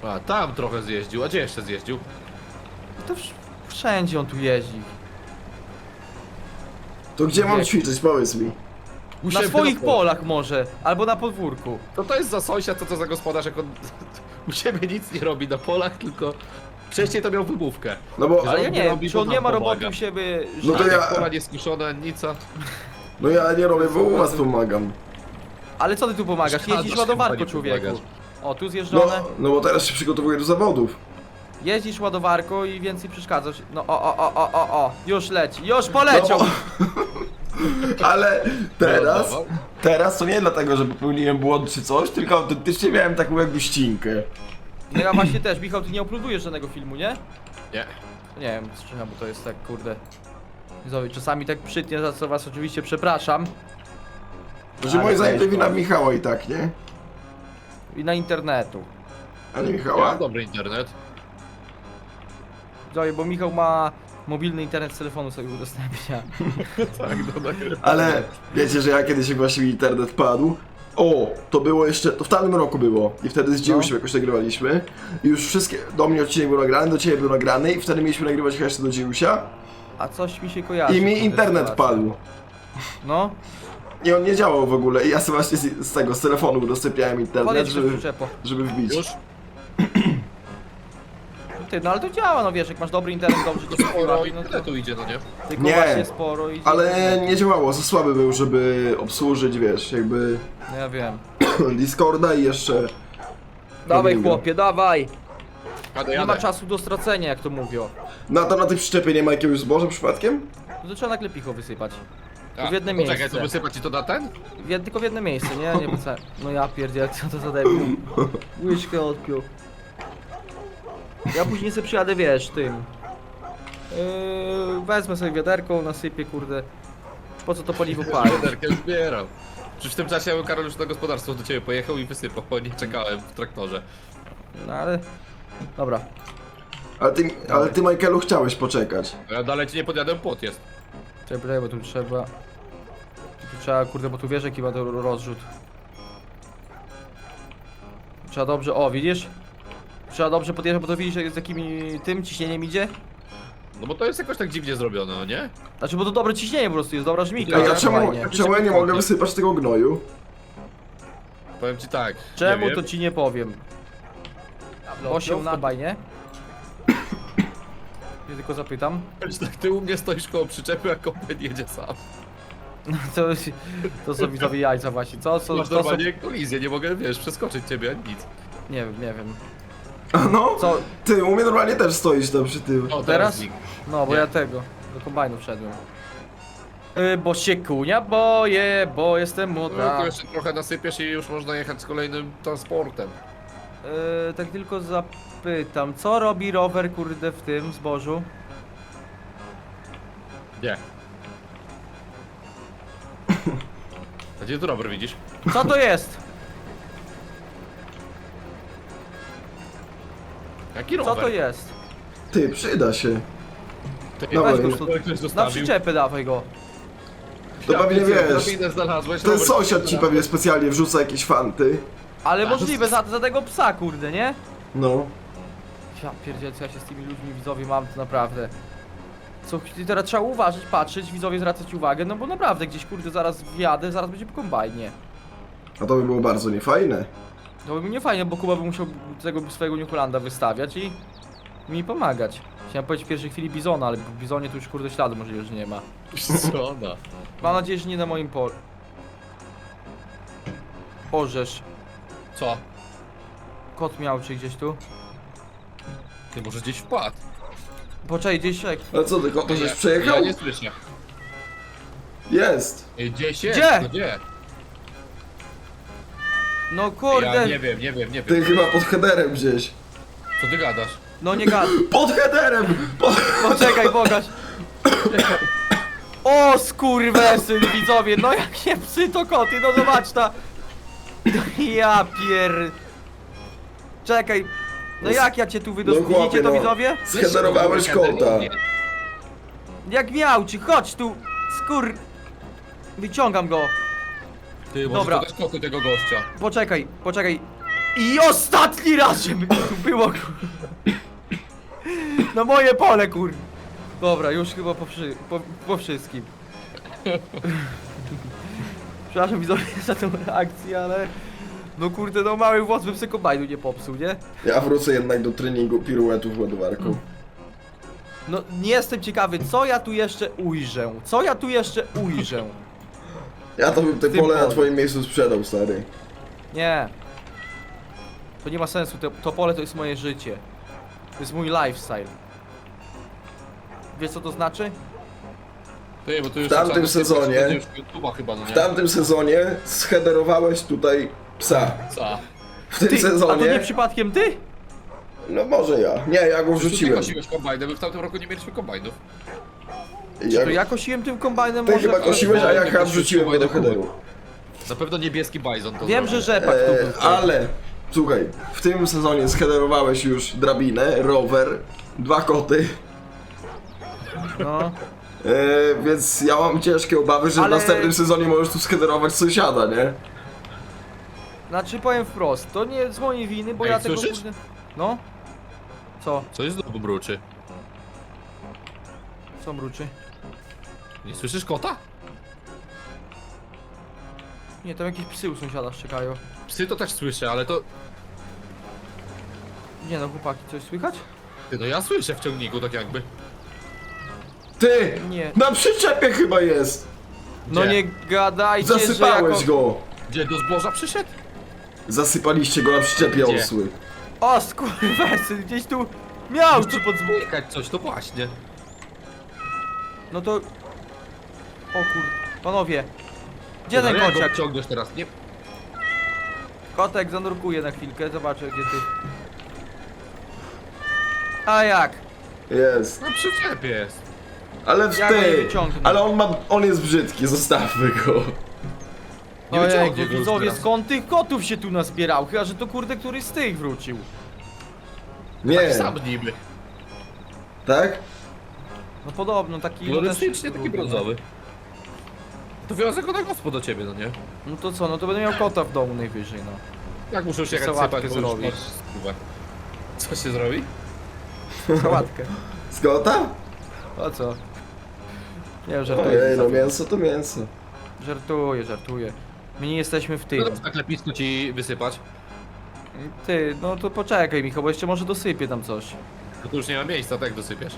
[SPEAKER 3] A, tam trochę zjeździł, a gdzie jeszcze zjeździł?
[SPEAKER 1] To wsz- wszędzie on tu jeździ.
[SPEAKER 2] To gdzie mam
[SPEAKER 1] Nie.
[SPEAKER 2] ćwiczyć, powiedz mi.
[SPEAKER 3] U
[SPEAKER 1] Na
[SPEAKER 3] siebie
[SPEAKER 1] swoich
[SPEAKER 3] polu.
[SPEAKER 1] polach może, albo na podwórku.
[SPEAKER 3] To to jest za sąsiad, co to za gospodarz, jak on (laughs) u siebie nic nie robi na polach, tylko wcześniej to miał wymówkę.
[SPEAKER 2] No bo,
[SPEAKER 1] Ale ja nie wiem,
[SPEAKER 3] robi,
[SPEAKER 1] czy
[SPEAKER 3] to
[SPEAKER 1] on
[SPEAKER 3] nam
[SPEAKER 1] nie ma
[SPEAKER 3] pomaga.
[SPEAKER 1] roboty u siebie,
[SPEAKER 2] No
[SPEAKER 1] że...
[SPEAKER 2] to
[SPEAKER 3] A
[SPEAKER 2] ja-
[SPEAKER 3] jak pola nieskiszona, nic, a...
[SPEAKER 2] No ja nie robię, bo u was pomagam.
[SPEAKER 1] Ale co ty tu pomagasz?
[SPEAKER 3] Szkoda,
[SPEAKER 1] Jeździsz ładowarką,
[SPEAKER 3] nie
[SPEAKER 1] człowieku.
[SPEAKER 3] pomagasz.
[SPEAKER 1] O, tu
[SPEAKER 2] No,
[SPEAKER 1] zjeżdżone.
[SPEAKER 2] no bo teraz się przygotowuję do zawodów.
[SPEAKER 1] Jeździsz ładowarką i więcej przeszkadzasz. No o, o, o, o, o, o. Już leci, już poleciał.
[SPEAKER 2] No, (laughs) ale teraz, teraz to nie dlatego, że popełniłem błąd czy coś, tylko autentycznie miałem taką jakby ścinkę.
[SPEAKER 1] No ja właśnie też, Michał, ty nie uploadujesz żadnego filmu, nie?
[SPEAKER 3] Nie.
[SPEAKER 1] Nie wiem, z czego, bo to jest tak, kurde. Widzowie, czasami tak przytnie, za co was oczywiście przepraszam.
[SPEAKER 2] Że
[SPEAKER 1] Ale
[SPEAKER 2] moim zdaniem to
[SPEAKER 1] weź,
[SPEAKER 2] wina. Michała i tak, nie?
[SPEAKER 1] I na internetu.
[SPEAKER 2] A nie
[SPEAKER 3] Ja
[SPEAKER 2] Michała?
[SPEAKER 3] mam dobry internet.
[SPEAKER 1] Widzowie, bo Michał ma mobilny internet z telefonu sobie udostępnia. (laughs)
[SPEAKER 3] Tak, no tak.
[SPEAKER 2] Ale wiecie, że ja kiedyś jak właśnie mi internet padł. O, to było jeszcze, to w tamtym roku było. I wtedy z Dziusiu
[SPEAKER 1] No.
[SPEAKER 2] jakoś nagrywaliśmy. I już wszystkie, do mnie odcinek był nagrany, do ciebie był nagrany i wtedy mieliśmy nagrywać jeszcze do Dziusia.
[SPEAKER 1] A coś mi się kojarzy.
[SPEAKER 2] I mi internet padł.
[SPEAKER 1] No,
[SPEAKER 2] I on nie działał w ogóle. I ja sobie właśnie z, z tego, z telefonu udostępniałem internet,
[SPEAKER 1] podejdź
[SPEAKER 2] żeby,
[SPEAKER 1] żeby... przyczepo.
[SPEAKER 2] żeby wbić.
[SPEAKER 3] Już (clears throat)
[SPEAKER 1] Ty, no ale to działa, no wiesz, jak masz dobry internet, dobrze ci
[SPEAKER 3] sporo
[SPEAKER 1] robi, no to
[SPEAKER 3] internetu idzie, no nie?
[SPEAKER 1] tylko
[SPEAKER 2] Nie,
[SPEAKER 1] właśnie sporo i...
[SPEAKER 2] Ale nie działało, za słaby był, żeby obsłużyć, wiesz, jakby
[SPEAKER 1] No ja wiem. (coughs)
[SPEAKER 2] Discorda i jeszcze...
[SPEAKER 1] Dawaj chłopie, dawaj!
[SPEAKER 3] Jadę,
[SPEAKER 1] Nie
[SPEAKER 3] jadę.
[SPEAKER 1] ma czasu do stracenia, jak to mówią.
[SPEAKER 2] Na to na tej przyczepie nie ma jakiegoś zboża przypadkiem?
[SPEAKER 1] No to trzeba na klepicho wysypać.
[SPEAKER 3] A,
[SPEAKER 1] w jedne
[SPEAKER 3] Czekaj,
[SPEAKER 1] miejsce.
[SPEAKER 3] to wysypać ci to na ten?
[SPEAKER 1] W jed, tylko w jedno miejsce, nie? Nie wracałem. No ja pierdzielę, co to za debil. (coughs) Łyżkę odpił. Ja później sobie przyjadę, wiesz, tym. Yy, wezmę sobie wiaderką, nasypię, kurde. Po co to paliwo pali?
[SPEAKER 3] Wiaderkę zbieram. Przecież w tym czasie Karol już na gospodarstwo do ciebie pojechał i wysypał, bo nie czekałem w traktorze.
[SPEAKER 1] No ale... Dobra.
[SPEAKER 2] Ale ty, ale ty Michaelu chciałeś poczekać.
[SPEAKER 3] Ja dalej ci nie podjadę, płot jest.
[SPEAKER 1] Czekaj, bo tu trzeba... Tu trzeba, kurde, bo tu wiesz jaki ma to rozrzut. Trzeba dobrze, o widzisz? Trzeba dobrze podjeżdżać, bo to widzisz z jakimi tym ciśnieniem idzie?
[SPEAKER 3] No bo to jest jakoś tak dziwnie zrobione, no nie?
[SPEAKER 1] Znaczy, bo to dobre ciśnienie po prostu jest, dobra żmika.
[SPEAKER 2] Ej, a czemu,
[SPEAKER 1] fajnie.
[SPEAKER 2] czemu ja nie mogę wysypać tego gnoju?
[SPEAKER 3] Powiem ci tak.
[SPEAKER 1] Czemu
[SPEAKER 3] nie
[SPEAKER 1] to
[SPEAKER 3] wiem.
[SPEAKER 1] ci nie powiem? Bo się nabaj, nie? Ja tylko zapytam.
[SPEAKER 3] Tak ty u mnie stoisz koło przyczepy, a komplet jedzie sam.
[SPEAKER 1] No (laughs) to, to są widzowie jajca właśnie. Co, co,
[SPEAKER 3] Masz
[SPEAKER 1] to są...
[SPEAKER 3] normalnie kolizję, nie mogę, wiesz, przeskoczyć ciebie, ani nic.
[SPEAKER 1] Nie wiem, nie wiem.
[SPEAKER 2] A (laughs) no?
[SPEAKER 1] Co?
[SPEAKER 2] Ty, u mnie normalnie też stoisz tam przy tym.
[SPEAKER 3] O,
[SPEAKER 1] Teraz?
[SPEAKER 3] nikt.
[SPEAKER 1] No, bo
[SPEAKER 3] Nie.
[SPEAKER 1] ja tego, do kombajnu wszedłem. Yy, bo się kunia boję, bo jestem
[SPEAKER 3] No,
[SPEAKER 1] młoda.
[SPEAKER 3] to jeszcze trochę nasypiesz i już można jechać z kolejnym transportem.
[SPEAKER 1] Yy, tak tylko zapytam, co robi rower kurde w tym zbożu?
[SPEAKER 3] Nie. (laughs) A gdzie tu rower widzisz?
[SPEAKER 1] Co to jest?
[SPEAKER 3] Jaki
[SPEAKER 1] Co
[SPEAKER 3] rower?
[SPEAKER 1] to jest?
[SPEAKER 2] Ty, przyda się.
[SPEAKER 3] Ty,
[SPEAKER 2] Dawaj.
[SPEAKER 3] weź go stąd, ktoś
[SPEAKER 1] Na
[SPEAKER 3] zostawił.
[SPEAKER 1] przyczepę dawaj go.
[SPEAKER 2] To
[SPEAKER 3] Ja
[SPEAKER 2] pewnie
[SPEAKER 3] pierdzielę,
[SPEAKER 2] wiesz.
[SPEAKER 3] drabinę znalazłeś,
[SPEAKER 2] Ten
[SPEAKER 3] rower
[SPEAKER 2] sąsiad ci pewnie specjalnie wrzuca jakieś fanty.
[SPEAKER 1] Ale możliwe, za, za tego psa kurde, nie?
[SPEAKER 2] No.
[SPEAKER 1] Ja pierdzielę, co ja się z tymi ludźmi widzowie mam, to naprawdę. Co teraz trzeba uważać, patrzeć, widzowie zwracać uwagę, no bo naprawdę gdzieś kurde zaraz wjadę, zaraz będzie po kombajnie.
[SPEAKER 2] A to by było bardzo niefajne.
[SPEAKER 1] To by mi nie fajnie, bo Kuba by musiał tego swojego New Hollanda wystawiać i mi pomagać. Chciałem powiedzieć w pierwszej chwili Bizona, ale w Bizonie to już kurde śladu możliwe, że nie ma.
[SPEAKER 3] Co ona?
[SPEAKER 1] Mam nadzieję, że nie na moim polu. Orzesz.
[SPEAKER 3] Co?
[SPEAKER 1] Kot miał czy gdzieś tu?
[SPEAKER 3] Ty może gdzieś wpadł.
[SPEAKER 1] Poczekaj, gdzieś jak...
[SPEAKER 2] Ale co, ty to żeś
[SPEAKER 3] Ja-
[SPEAKER 2] przejechał?
[SPEAKER 3] Ja nie słyszę.
[SPEAKER 2] Jest.
[SPEAKER 3] Ej, Gdzieś jest?
[SPEAKER 1] Gdzie?
[SPEAKER 3] No gdzie?
[SPEAKER 1] No kurde!
[SPEAKER 3] Ja nie wiem, nie wiem, nie
[SPEAKER 2] Ty
[SPEAKER 3] wiem.
[SPEAKER 2] chyba pod headerem gdzieś.
[SPEAKER 3] Co ty gadasz?
[SPEAKER 1] No nie gad. (laughs)
[SPEAKER 2] Pod headerem! Pod...
[SPEAKER 1] Poczekaj, Bogaś. Czekaj. O skurwesyn, widzowie, no jak nie psy to koty, no zobacz ta. Ja pier... Czekaj. No jak ja cię tu wydos...
[SPEAKER 2] No chłopie,
[SPEAKER 1] to
[SPEAKER 2] no.
[SPEAKER 1] widzowie?
[SPEAKER 2] Zheaderowałeś kota.
[SPEAKER 1] Jak miałczy, chodź tu, skur... Wyciągam go.
[SPEAKER 3] Ty, może
[SPEAKER 1] Dobra.
[SPEAKER 3] też koty tego gościa.
[SPEAKER 1] Poczekaj, poczekaj. I ostatni raz, żeby tu było, kur... Na moje pole, kur... Dobra, już chyba po, wszy... po, po wszystkim. Przepraszam widzowie (laughs) za tą reakcję, ale... No kurde, no mały włos bym sobie kombajnu nie popsuł, nie?
[SPEAKER 2] Ja wrócę jednak do treningu piruetów ładowarką.
[SPEAKER 1] No nie jestem ciekawy, co ja tu jeszcze ujrzę. Co ja tu jeszcze ujrzę.
[SPEAKER 2] Ja to bym te
[SPEAKER 1] tym
[SPEAKER 2] pole na
[SPEAKER 1] polu.
[SPEAKER 2] twoim miejscu sprzedał, stary.
[SPEAKER 1] Nie. To nie ma sensu, to, to pole to jest moje życie. To jest mój lifestyle. Wiesz co to znaczy?
[SPEAKER 3] Ty, bo tu już
[SPEAKER 2] W tamtym sezonie-
[SPEAKER 3] już YouTube'a chyba, no nie?
[SPEAKER 2] W tamtym sezonie schederowałeś tutaj psa.
[SPEAKER 3] Co?
[SPEAKER 2] W tym
[SPEAKER 1] Ty, a to nie
[SPEAKER 2] sezonie...
[SPEAKER 1] przypadkiem ty?
[SPEAKER 2] No może ja. Nie, ja go
[SPEAKER 3] Przecież ty
[SPEAKER 2] wrzuciłem.
[SPEAKER 3] kosiłeś kombajnem, my w tamtym roku nie mieliśmy kombajnów.
[SPEAKER 2] Ja...
[SPEAKER 1] To ja kosiłem tym kombajnem
[SPEAKER 2] Ty
[SPEAKER 1] może...
[SPEAKER 2] chyba kosiłeś, a ja chyba wrzuciłem go do headeru.
[SPEAKER 3] Na pewno niebieski bajzon to
[SPEAKER 1] Wiem, że rzepak to był.
[SPEAKER 2] E,
[SPEAKER 1] ty.
[SPEAKER 2] ale, słuchaj, w tym sezonie schederowałeś już drabinę, rower, dwa koty.
[SPEAKER 1] No.
[SPEAKER 2] E, więc ja mam ciężkie obawy, że
[SPEAKER 1] Ale-
[SPEAKER 2] w następnym sezonie możesz tu schederować sąsiada, nie?
[SPEAKER 1] Znaczy powiem wprost, to nie z mojej winy, bo
[SPEAKER 3] Ej,
[SPEAKER 1] ja tego...
[SPEAKER 3] słyszysz?
[SPEAKER 1] kurde- No? Co?
[SPEAKER 3] Coś znowu bruczy.
[SPEAKER 1] Co mruczy?
[SPEAKER 3] Nie słyszysz kota?
[SPEAKER 1] Nie, tam jakieś psy u sąsiada szczekają.
[SPEAKER 3] Psy to też słyszę, ale to...
[SPEAKER 1] Nie no, chłopaki, coś słychać?
[SPEAKER 3] Ty, no ja słyszę w ciągniku tak jakby.
[SPEAKER 2] Ty!
[SPEAKER 1] Nie.
[SPEAKER 2] Na przyczepie chyba jest!
[SPEAKER 1] No
[SPEAKER 3] Gdzie?
[SPEAKER 1] nie gadajcie,
[SPEAKER 2] Zasypałeś
[SPEAKER 1] że jako...
[SPEAKER 2] go!
[SPEAKER 3] Gdzie, do zboża przyszedł?
[SPEAKER 2] Zasypaliście go na przyczepie
[SPEAKER 3] Gdzie?
[SPEAKER 2] osły.
[SPEAKER 1] O, skurwesy, gdzieś tu miał czy pod.
[SPEAKER 3] Jechać coś, to właśnie.
[SPEAKER 1] No to... O kur... Panowie. Gdzie
[SPEAKER 3] No,
[SPEAKER 1] ten
[SPEAKER 3] jak go
[SPEAKER 1] kociak?
[SPEAKER 3] ciągniesz teraz? Nie...
[SPEAKER 1] Kotek zanurkuje na chwilkę, zobaczę gdzie ty. A jak?
[SPEAKER 2] Jest.
[SPEAKER 3] Na przyczepie jest.
[SPEAKER 2] Ale w
[SPEAKER 1] Ja go nie wyciągnę.
[SPEAKER 2] Ale on ma... on jest brzydki, zostawmy go.
[SPEAKER 3] Nie
[SPEAKER 1] Ojej,
[SPEAKER 3] wyciągnie go już
[SPEAKER 1] widzowie,
[SPEAKER 3] teraz.
[SPEAKER 1] skąd tych kotów się tu nazbierał? Chyba, że to kurde któryś z tych wrócił.
[SPEAKER 2] Nie,
[SPEAKER 3] Tak sam niby.
[SPEAKER 2] tak?
[SPEAKER 1] No podobno, taki... no
[SPEAKER 3] Florystycznie
[SPEAKER 1] też
[SPEAKER 3] taki brązowy. To wiozę go na gospo do ciebie, no nie?
[SPEAKER 1] No to co, no to będę miał kota w domu najwyżej, no.
[SPEAKER 3] Jak muszę jechać
[SPEAKER 1] Sałatkę
[SPEAKER 3] sypać, bo już
[SPEAKER 1] zrobić.
[SPEAKER 3] masz. Co się zrobi?
[SPEAKER 1] Sałatkę.
[SPEAKER 2] Skota?
[SPEAKER 1] A co? Nie, żartuję.
[SPEAKER 2] Ojej, no mięso to mięso.
[SPEAKER 1] Żartuję, żartuję. My nie jesteśmy w
[SPEAKER 3] No
[SPEAKER 1] tym.
[SPEAKER 3] to na klepisku ci wysypać.
[SPEAKER 1] Ty, no to poczekaj Michał, bo jeszcze może dosypię tam coś.
[SPEAKER 3] No to już nie ma miejsca, tak dosypiesz.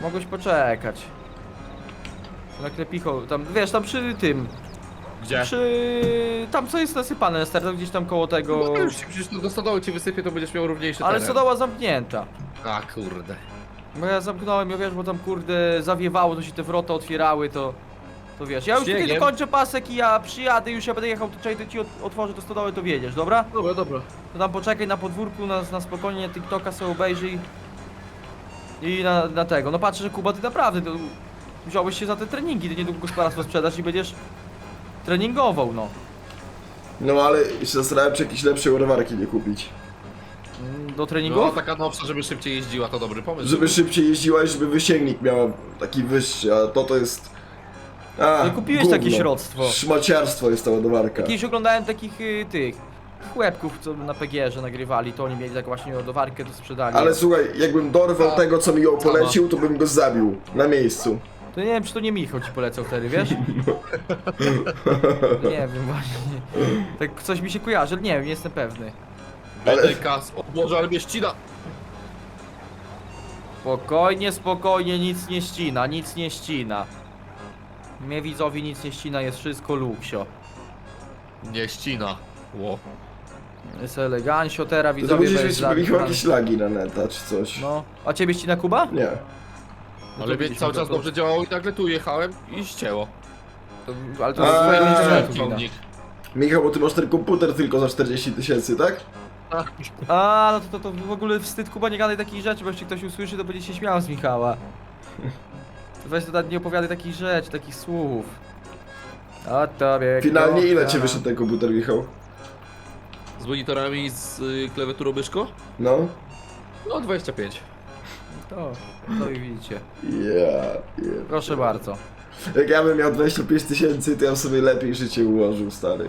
[SPEAKER 1] Mogłeś poczekać. Na klepicho, tam, wiesz, tam przy tym,
[SPEAKER 3] Gdzie?
[SPEAKER 1] przy... tam co jest nasypane na start, gdzieś tam koło tego...
[SPEAKER 3] No już ci, przecież to do stodoły ci wysypię, to będziesz miał równiejszy
[SPEAKER 1] Ale
[SPEAKER 3] teren.
[SPEAKER 1] stodoła zamknięta.
[SPEAKER 3] A kurde.
[SPEAKER 1] Bo ja zamknąłem, ja wiesz, bo tam kurde zawiewało, to się te wrota otwierały, to... To wiesz, ja już tutaj
[SPEAKER 3] Śniegiem?
[SPEAKER 1] dokończę pasek i ja przyjadę, już ja będę jechał, to czekaj, to ci ot- otworzę to stodołę, to wiedziesz, dobra?
[SPEAKER 3] Dobra, dobra.
[SPEAKER 1] To tam poczekaj na podwórku, na, na spokojnie TikToka sobie obejrzyj. I na, na tego. No patrzę, że Kuba, ty naprawdę to wziąłeś się za te treningi, ty niedługo gospodarstwo sprzedasz i będziesz treningował, no.
[SPEAKER 2] No ale się zastanawiam, czy jakieś lepsze ładowarki nie kupić.
[SPEAKER 1] Mm, Do
[SPEAKER 3] No
[SPEAKER 1] treningów?
[SPEAKER 3] taka nowsza, żeby szybciej jeździła, to dobry pomysł.
[SPEAKER 2] Żeby szybciej jeździła i żeby wysięgnik miała taki wyższy, a to to jest... A,
[SPEAKER 1] No i kupiłeś
[SPEAKER 2] gówno.
[SPEAKER 1] takie środztwo.
[SPEAKER 2] Szmaciarstwo jest ta ładowarka.
[SPEAKER 1] Kiedyś oglądałem takich y, tych chłepków, co na PGR-ze nagrywali, to oni mieli tak właśnie ładowarkę do sprzedania.
[SPEAKER 2] Ale słuchaj, jakbym dorwał
[SPEAKER 3] A,
[SPEAKER 2] tego, co mi ją polecił, to bym go zabił. Na miejscu.
[SPEAKER 1] To nie wiem, czy to nie Michał ci polecał wtedy, wiesz? (laughs) nie wiem właśnie. Tak coś mi się kojarzy, ale nie wiem, nie jestem pewny.
[SPEAKER 2] Ale-
[SPEAKER 3] Ale... kas. O Boże, ale mnie ścina.
[SPEAKER 1] Spokojnie, spokojnie, nic nie ścina, nic nie ścina. Mnie widzowie nic nie ścina, jest wszystko luksio.
[SPEAKER 3] Nie ścina. Ło.
[SPEAKER 1] Jest elegancio, teraz
[SPEAKER 2] To, to
[SPEAKER 1] widzowie
[SPEAKER 2] musisz
[SPEAKER 1] weź
[SPEAKER 2] mieć
[SPEAKER 1] za-
[SPEAKER 2] chyba jakieś lagi na neta, czy coś.
[SPEAKER 1] No, a ciebie ścina Kuba?
[SPEAKER 2] Nie.
[SPEAKER 1] No
[SPEAKER 3] Ale
[SPEAKER 1] to
[SPEAKER 3] więc
[SPEAKER 1] widzisz,
[SPEAKER 3] cały czas
[SPEAKER 1] to-
[SPEAKER 3] dobrze działało i nagle tu jechałem i ścięło.
[SPEAKER 1] To, ale to jest
[SPEAKER 2] eee,
[SPEAKER 1] internetu wina.
[SPEAKER 3] Ciągnik.
[SPEAKER 2] Michał, bo ty masz ten komputer tylko za 40 tysięcy, tak?
[SPEAKER 1] A, no to, to, to w ogóle wstyd Kuba nie gadaj takich rzeczy, bo jeśli ktoś usłyszy, to będzie się śmiał z Michała. (laughs) Weź to nie opowiadaj takich rzeczy, takich słów. A tobie
[SPEAKER 2] Finalnie ile
[SPEAKER 1] kochana.
[SPEAKER 2] ci wyszedł ten komputer, Michał?
[SPEAKER 3] Z monitorami z y, klawiaturą myszko?
[SPEAKER 2] No?
[SPEAKER 3] No 25.
[SPEAKER 1] To, to i widzicie.
[SPEAKER 2] Ja, yeah,
[SPEAKER 1] Proszę bardzo.
[SPEAKER 2] Jak ja bym miał 25 tysięcy, to ja bym sobie lepiej życie ułożył, stary.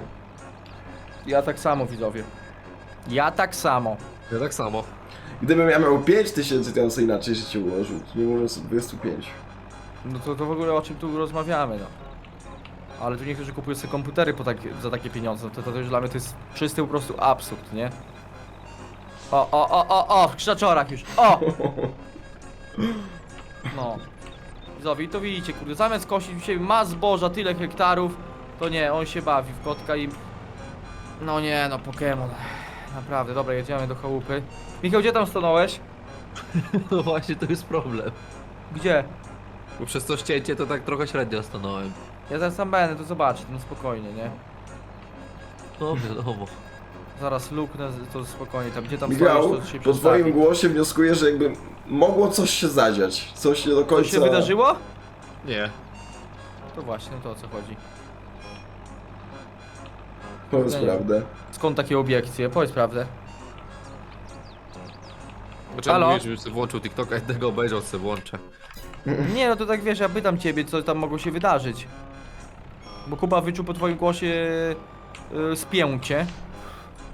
[SPEAKER 1] Ja tak samo widzowie. Ja tak samo.
[SPEAKER 3] Ja tak samo.
[SPEAKER 2] Gdybym ja miał 5 tysięcy, to ja bym sobie inaczej życie ułożył. Nie mówiąc o 25.
[SPEAKER 1] No to, to w ogóle o czym tu rozmawiamy, no. Ale tu niektórzy kupują sobie komputery po tak, za takie pieniądze, to, to, to już dla mnie to jest czysty po prostu absurd, nie? O, o, o, o, o, w krzaczorach już, o! (laughs) No. Widzowie, i to widzicie, kurde, zamiast kosić siebie ma zboża, tyle hektarów, to nie, on się bawi w kotka i... No nie, no Pokémon. Naprawdę, dobra, jedziemy do chałupy. Michał, gdzie tam stanąłeś? (laughs)
[SPEAKER 4] No właśnie, to jest problem.
[SPEAKER 1] Gdzie?
[SPEAKER 4] Bo przez to ścięcie to tak trochę średnio stanąłem.
[SPEAKER 1] Ja zaraz tam będę, to zobaczcie, no spokojnie, nie?
[SPEAKER 4] No wiadomo.
[SPEAKER 1] Zaraz luknę, to spokojnie, tam gdzie tam
[SPEAKER 2] Michał,
[SPEAKER 1] stoisz, to się
[SPEAKER 2] po twoim
[SPEAKER 1] przestawi.
[SPEAKER 2] głosie wnioskuję, że jakby mogło coś się zadziać. Coś nie do
[SPEAKER 1] Co
[SPEAKER 2] końca...
[SPEAKER 1] się wydarzyło?
[SPEAKER 3] Nie.
[SPEAKER 1] To właśnie, to o co chodzi.
[SPEAKER 2] Powiedz
[SPEAKER 1] Nie,
[SPEAKER 2] prawdę.
[SPEAKER 1] Skąd takie obiekcje? Powiedz prawdę.
[SPEAKER 3] Bo trzeba
[SPEAKER 1] Halo?
[SPEAKER 3] mówić, żebyś sobie włączył TikToka, jednego obejrzał, sobie włączę. (laughs)
[SPEAKER 1] Nie, no to tak wiesz, ja pytam ciebie, co tam mogło się wydarzyć. Bo Kuba wyczuł po twoim głosie yy, spięcie.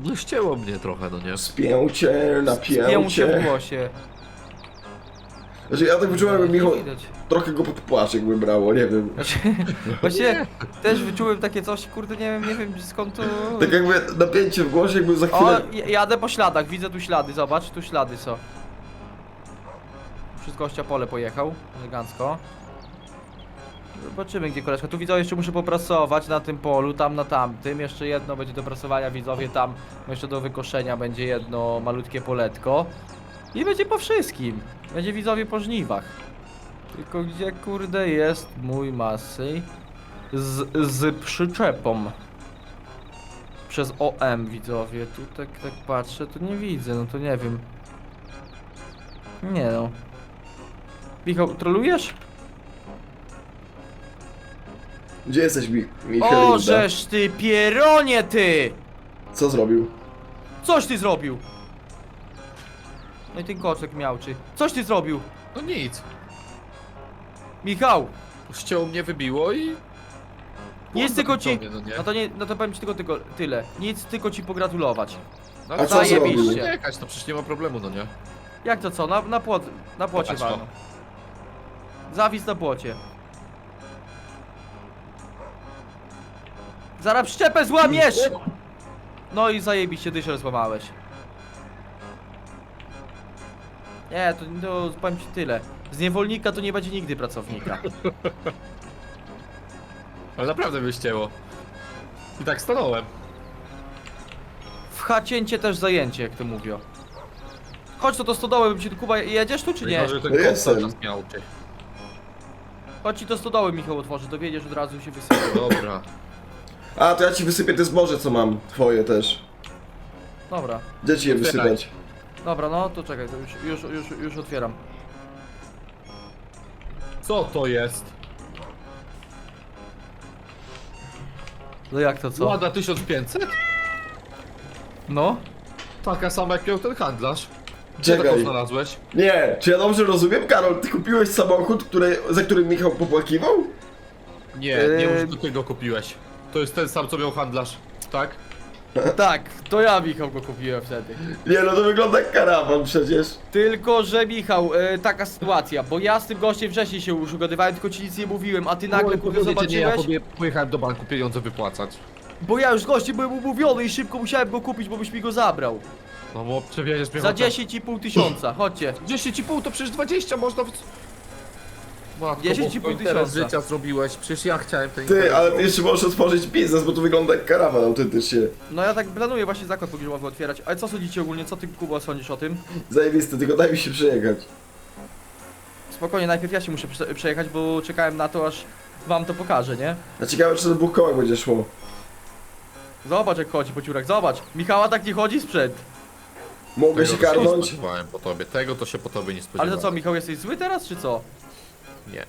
[SPEAKER 4] No ścięło mnie trochę, no nie?
[SPEAKER 2] Spięcie,
[SPEAKER 1] Spięcie w
[SPEAKER 2] napięcie.
[SPEAKER 1] głosie.
[SPEAKER 2] Znaczy ja tak wyczułem, jakby Michał
[SPEAKER 1] Widać.
[SPEAKER 2] trochę go pod płaszcz jakby brało, nie wiem.
[SPEAKER 1] Znaczy, właśnie też wyczułem takie coś, kurde, nie wiem, nie wiem skąd to...
[SPEAKER 2] Tak jakby napięcie w głosie, jakby za
[SPEAKER 1] O,
[SPEAKER 2] chwilę...
[SPEAKER 1] j- jadę po śladach, widzę tu ślady, zobacz, tu ślady są. Przez gościa pole pojechał, elegancko. Zobaczymy gdzie koleżka. Tu widzowie jeszcze muszę poprasować na tym polu, tam na tamtym. Jeszcze jedno będzie do prasowania widzowie, tam jeszcze do wykoszenia będzie jedno malutkie poletko. I będzie po wszystkim. Będzie widzowie po żniwach. Tylko gdzie kurde jest mój masy z, z przyczepą przez OM widzowie. Tu tak, tak patrzę, to nie widzę, no to nie wiem. Nie no. Michał, trolujesz?
[SPEAKER 2] Gdzie jesteś, Mi Michalinda?
[SPEAKER 1] O, żeż ty pieronie ty!
[SPEAKER 2] Co zrobił?
[SPEAKER 1] Coś ty zrobił! No i ten koczek miałczy. Coś ty zrobił!
[SPEAKER 3] No nic.
[SPEAKER 1] Michał!
[SPEAKER 3] Ścięło mnie, wybiło i...
[SPEAKER 1] Nic tylko ci...
[SPEAKER 3] Mnie, no nie.
[SPEAKER 1] No to nie, no to powiem ci tylko, tylko tyle. Nic, tylko ci pogratulować.
[SPEAKER 3] No,
[SPEAKER 2] A co
[SPEAKER 1] zajebiście.
[SPEAKER 2] zrobił?
[SPEAKER 3] Nie jechać, to przecież nie ma problemu, no nie?
[SPEAKER 1] Jak to co? Na, na, płot, na płocie
[SPEAKER 3] Popatrz to.
[SPEAKER 1] Zawis na płocie. Zaraz przyczepę złamiesz! No i zajebiście dyszel złamałeś. Nie, to, to powiem ci tyle. Z niewolnika to nie będzie nigdy pracownika. (laughs)
[SPEAKER 3] Ale naprawdę by ścięło. I tak stanąłem.
[SPEAKER 1] W chacięcie też zajęcie, jak to mówią. Chodź to do stodoły, bym ci tu Kuba, jedziesz tu czy nie?
[SPEAKER 3] Chyba, że ten
[SPEAKER 2] No
[SPEAKER 3] kot
[SPEAKER 2] jestem.
[SPEAKER 3] cały czas miał cię.
[SPEAKER 1] Chodź ci do stodoły Michał otworzy, dowiedziesz od razu i się wysypie.
[SPEAKER 3] Dobra.
[SPEAKER 2] A, to ja ci wysypię te zboże, co mam. Twoje też.
[SPEAKER 1] Dobra.
[SPEAKER 2] Gdzie ci je
[SPEAKER 3] Otwieraj.
[SPEAKER 2] wysypać?
[SPEAKER 1] Dobra, no to czekaj, to już, już, już, już otwieram.
[SPEAKER 3] Co to jest?
[SPEAKER 1] No jak to co?
[SPEAKER 3] Łada 1500?
[SPEAKER 1] No?
[SPEAKER 3] Taka sama jak miał ten handlarz. Gdzie
[SPEAKER 2] Czekaj.
[SPEAKER 3] taką znalazłeś?
[SPEAKER 2] Nie, czy ja dobrze rozumiem, Karol? Ty kupiłeś samochód, który, za który Michał popłakiwał?
[SPEAKER 3] Nie,
[SPEAKER 1] Eee.
[SPEAKER 3] nie może do tego kupiłeś. To jest ten sam, co miał handlarz, tak?
[SPEAKER 1] Tak, to ja Michał go kupiłem wtedy.
[SPEAKER 2] Nie, no to wygląda jak karawan przecież.
[SPEAKER 1] Tylko, że Michał, e, taka sytuacja, bo ja z tym gościem wcześniej się już ugadywałem, tylko ci nic nie mówiłem, a ty nagle kurde
[SPEAKER 3] Powiedzieć, nie, ja
[SPEAKER 1] zobaczyłeś,
[SPEAKER 3] pobie- pojechałem do banku pieniądze wypłacać.
[SPEAKER 1] bo ja już z gościem byłem umówiony i szybko musiałem go kupić, bo byś mi go zabrał.
[SPEAKER 3] No bo przewieziesz mnie
[SPEAKER 1] Za
[SPEAKER 3] chociaż-
[SPEAKER 1] 10,5 tysiąca, chodźcie.
[SPEAKER 3] 10,5 to przecież 20 można w... Matko,
[SPEAKER 1] 10,5
[SPEAKER 3] bo
[SPEAKER 1] tysiąca.
[SPEAKER 3] życia zrobiłeś, przecież ja chciałem ten
[SPEAKER 2] Ty, ale ty jeszcze możesz otworzyć biznes, bo to wygląda jak karawan autentycznie.
[SPEAKER 1] No ja tak planuję właśnie zakład pogrzebowy otwierać, ale co sądzicie ogólnie, co ty Kuba sądzisz o tym?
[SPEAKER 2] Zajebiste, tylko daj mi się przejechać.
[SPEAKER 1] Spokojnie, najpierw ja się muszę prze- przejechać, bo czekałem na to, aż wam to pokażę, nie?
[SPEAKER 2] A ciekawe, czy to w dwóch kołach będzie szło.
[SPEAKER 1] Zobacz jak chodzi po ciurach, zobacz. Michała tak nie chodzi sprzęt.
[SPEAKER 2] Mogę
[SPEAKER 3] Tego
[SPEAKER 2] się
[SPEAKER 3] to nie
[SPEAKER 2] karnąć?
[SPEAKER 3] spodziewałem po tobie, tego to się po tobie nie
[SPEAKER 1] Ale
[SPEAKER 3] spodziewałem.
[SPEAKER 1] to co, Michał, jesteś zły teraz, czy co?
[SPEAKER 3] Nie.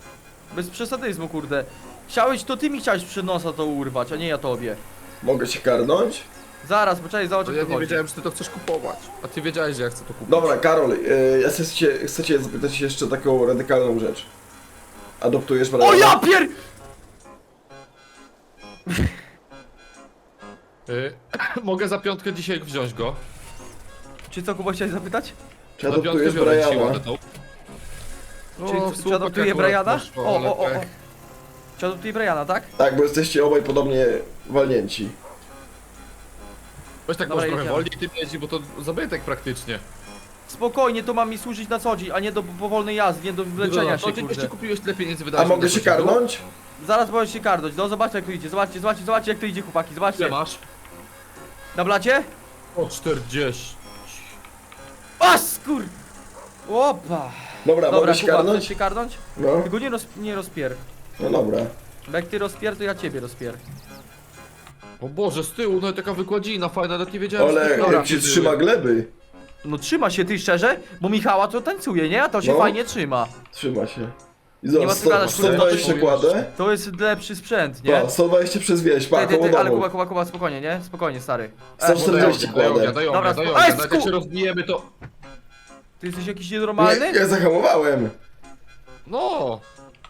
[SPEAKER 1] Bez przesadyzmu, kurde. Chciałeś, to ty mi chciałeś przy nosa to urwać, a nie ja tobie.
[SPEAKER 2] Mogę się karnąć?
[SPEAKER 1] Zaraz, poczekaj, zobacz
[SPEAKER 3] To
[SPEAKER 1] jak
[SPEAKER 3] ja
[SPEAKER 1] to
[SPEAKER 3] nie
[SPEAKER 1] chodzi.
[SPEAKER 3] wiedziałem, że ty to chcesz kupować. A ty wiedziałeś, że ja chcę to kupić.
[SPEAKER 2] Dobra, Karol, yy, ja chcę cię, chcę cię zapytać jeszcze taką radykalną rzecz. Adoptujesz
[SPEAKER 1] O ja pier...
[SPEAKER 3] Y, (clears throat) mogę za piątkę dzisiaj wziąć go.
[SPEAKER 1] Czy co, Kuba, chciałeś zapytać?
[SPEAKER 2] Czy
[SPEAKER 3] Za piątkę
[SPEAKER 2] adoptujesz
[SPEAKER 3] biorę dzisiaj
[SPEAKER 2] Briana?
[SPEAKER 3] ładę tą.
[SPEAKER 1] Czy,
[SPEAKER 3] O,
[SPEAKER 1] czy, adoptuje
[SPEAKER 3] akurat
[SPEAKER 1] Briana? O,
[SPEAKER 3] ale
[SPEAKER 1] o, o, o. Czy adoptuje Briana, tak?
[SPEAKER 2] Tak, bo jesteście obaj podobnie walnięci.
[SPEAKER 3] Weź tak
[SPEAKER 1] Dobra,
[SPEAKER 3] może trochę
[SPEAKER 1] jedziemy.
[SPEAKER 3] wolniej tym jeździ, bo to zabytek praktycznie.
[SPEAKER 1] Spokojnie, to ma mi służyć na co dzień, a nie do powolnej jazdy, nie do leczenia się,
[SPEAKER 3] No, ty
[SPEAKER 1] kurde.
[SPEAKER 3] jeszcze kupiłeś tyle pieniędzy
[SPEAKER 2] A
[SPEAKER 3] wydałeś.
[SPEAKER 2] mogę się karnąć?
[SPEAKER 1] Zaraz możesz się kardać, no zobaczcie jak to idzie, zobaczcie, zobaczcie, zobaczcie jak to idzie chłopaki,
[SPEAKER 3] Ile
[SPEAKER 1] zobaczcie.
[SPEAKER 3] masz?
[SPEAKER 1] Na blacie?
[SPEAKER 3] O 40.
[SPEAKER 1] A skur... Opa.
[SPEAKER 2] Dobra,
[SPEAKER 1] Dobra,
[SPEAKER 2] mogę się
[SPEAKER 1] Kuba, chcesz
[SPEAKER 2] karnąć?
[SPEAKER 1] się kardnąć?
[SPEAKER 2] No,
[SPEAKER 1] Tylko nie, roz, nie rozpier.
[SPEAKER 2] no dobra.
[SPEAKER 1] Bo jak ty rozpier, to ja ciebie rozpier.
[SPEAKER 3] O Boże, z tyłu, no taka wykładzina fajna, nawet nie wiedziałem,
[SPEAKER 2] Ale
[SPEAKER 3] że
[SPEAKER 1] dobra.
[SPEAKER 2] jak cię trzyma gleby.
[SPEAKER 1] No trzyma się ty szczerze, bo Michała to tańcuje, nie? A to się
[SPEAKER 2] No.
[SPEAKER 1] fajnie trzyma.
[SPEAKER 2] Trzyma się. I
[SPEAKER 1] Nie ma
[SPEAKER 2] zobacz,
[SPEAKER 1] co gadać,
[SPEAKER 2] 100,
[SPEAKER 1] kurde, no to
[SPEAKER 2] 120
[SPEAKER 3] jest-
[SPEAKER 2] kładę.
[SPEAKER 1] To jest lepszy sprzęt, nie?
[SPEAKER 2] Pa, 120 przez wieś, pa,
[SPEAKER 1] Ty, ty,
[SPEAKER 2] koło
[SPEAKER 1] ty, ale
[SPEAKER 2] domu.
[SPEAKER 1] Kuba, Kuba, Kuba, spokojnie, nie? Spokojnie, stary. E,
[SPEAKER 2] 140
[SPEAKER 3] Dają, dają,
[SPEAKER 2] kładę.
[SPEAKER 3] dają,
[SPEAKER 1] Dobra,
[SPEAKER 3] dają,
[SPEAKER 1] spo- Ej,
[SPEAKER 3] nawet jak
[SPEAKER 1] sku-
[SPEAKER 3] się rozbijemy to...
[SPEAKER 1] ty jesteś jakiś
[SPEAKER 2] Nie,
[SPEAKER 1] nienormalny?
[SPEAKER 2] ja zahamowałem.
[SPEAKER 3] No!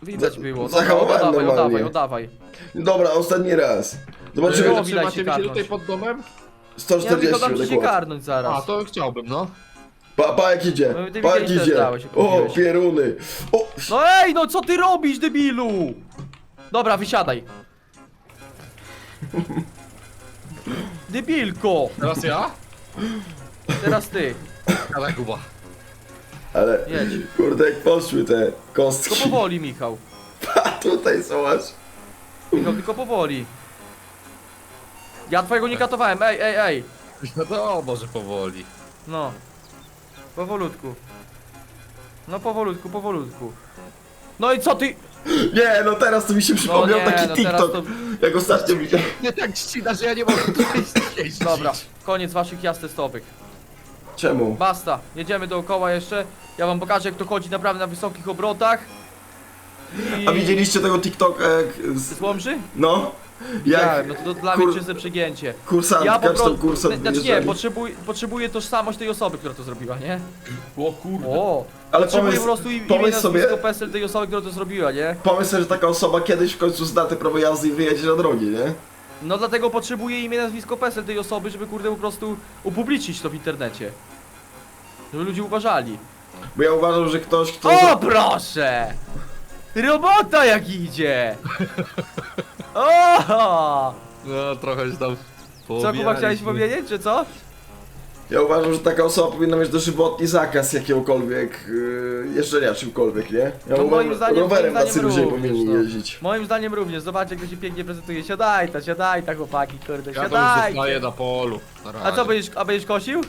[SPEAKER 1] Widać było.
[SPEAKER 2] Zachowałem
[SPEAKER 1] Dobra, oddawaj,
[SPEAKER 2] normalnie.
[SPEAKER 1] oddawaj, oddawaj.
[SPEAKER 2] Dobra, ostatni raz. Zobaczymy.
[SPEAKER 1] Było
[SPEAKER 3] Czy
[SPEAKER 1] widać
[SPEAKER 3] macie
[SPEAKER 1] się
[SPEAKER 3] mi się tutaj
[SPEAKER 1] karnąć.
[SPEAKER 3] pod domem?
[SPEAKER 1] Nie, tylko
[SPEAKER 2] 140
[SPEAKER 1] dam ci
[SPEAKER 2] będę
[SPEAKER 1] się
[SPEAKER 2] kładł.
[SPEAKER 1] karnąć zaraz.
[SPEAKER 3] A, to chciałbym, no.
[SPEAKER 2] Pa, pa jak idzie.
[SPEAKER 1] No, ty
[SPEAKER 2] Pa jak
[SPEAKER 1] też
[SPEAKER 2] idzie.
[SPEAKER 1] dałeś,
[SPEAKER 2] O,
[SPEAKER 1] kupiłeś.
[SPEAKER 2] pieruny. O,
[SPEAKER 1] No ej, no co ty robisz, debilu? Dobra, wysiadaj. Debilko!
[SPEAKER 3] Teraz ja?
[SPEAKER 1] Teraz ty.
[SPEAKER 3] Ale Kuba.
[SPEAKER 2] Ale
[SPEAKER 1] Jedź.
[SPEAKER 2] kurde jak poszły te
[SPEAKER 1] Tylko
[SPEAKER 2] kostki.
[SPEAKER 1] powoli, Michał. (laughs)
[SPEAKER 2] A tutaj zobacz.
[SPEAKER 1] Michał, tylko powoli. Ja twojego nie katowałem, ej, ej, ej.
[SPEAKER 3] No to może powoli.
[SPEAKER 1] No. Powolutku. No powolutku, powolutku. No i co ty?
[SPEAKER 2] Nie, no teraz to mi się przypomniał
[SPEAKER 1] nie,
[SPEAKER 2] taki
[SPEAKER 1] no teraz
[SPEAKER 2] TikTok.
[SPEAKER 1] to-
[SPEAKER 2] Jak ostatnio widziałem.
[SPEAKER 3] Nie tak ścina, że ja nie mogę tutaj.
[SPEAKER 1] Dobra, koniec waszych jazd testowych.
[SPEAKER 2] Czemu?
[SPEAKER 1] Basta, jedziemy dookoła jeszcze. Ja wam pokażę jak to chodzi naprawdę na wysokich obrotach. I...
[SPEAKER 2] A widzieliście tego TikToka jak... z-
[SPEAKER 1] Z Łomży?
[SPEAKER 2] No? Jak
[SPEAKER 1] no to, to dla
[SPEAKER 2] kur-
[SPEAKER 1] mnie czyste przegięcie.
[SPEAKER 2] kursantka,
[SPEAKER 1] Ja po prostu,
[SPEAKER 2] kursant
[SPEAKER 1] znaczy nie,
[SPEAKER 2] wyjeżdżali.
[SPEAKER 1] potrzebuję, tożsamość tej osoby, która to zrobiła, nie?
[SPEAKER 3] O kurde.
[SPEAKER 1] O,
[SPEAKER 2] Ale
[SPEAKER 1] potrzebuję
[SPEAKER 2] pomysł,
[SPEAKER 1] po prostu
[SPEAKER 2] pomysł sobie-
[SPEAKER 1] PESEL tej osoby, która to zrobiła, nie?
[SPEAKER 2] pomysł sobie, że taka osoba kiedyś w końcu zda te prawo jazdy i wyjedzie na drogi, nie?
[SPEAKER 1] No dlatego potrzebuję imię, nazwisko, PESEL tej osoby, żeby kurde po prostu upublicznić to w internecie. Żeby ludzie uważali.
[SPEAKER 2] Bo ja uważam, że ktoś, kto...
[SPEAKER 1] O proszę! Robota jak idzie! (laughs) O!
[SPEAKER 4] No trochę się tam
[SPEAKER 1] Co Kuba chciałeś powiedzieć, czy co?
[SPEAKER 2] Ja uważam, że taka osoba powinna mieć dożywotni zakaz jakiegokolwiek yy, jeżdżenia czymkolwiek, nie? Ja
[SPEAKER 1] No
[SPEAKER 2] uważam,
[SPEAKER 1] moim zdaniem-
[SPEAKER 2] rowerem
[SPEAKER 1] moim
[SPEAKER 2] tacy
[SPEAKER 1] zdaniem
[SPEAKER 2] ludzie
[SPEAKER 1] również,
[SPEAKER 2] powinni
[SPEAKER 1] no.
[SPEAKER 2] jeździć.
[SPEAKER 1] Moim zdaniem również, zobaczcie jak to się pięknie prezentuje. Siadaj ta, siadaj ta chłopaki, kurde,
[SPEAKER 3] Ja to już
[SPEAKER 1] siadaj!
[SPEAKER 3] zostaję na polu. Na
[SPEAKER 1] A co będziesz, a będziesz kosił?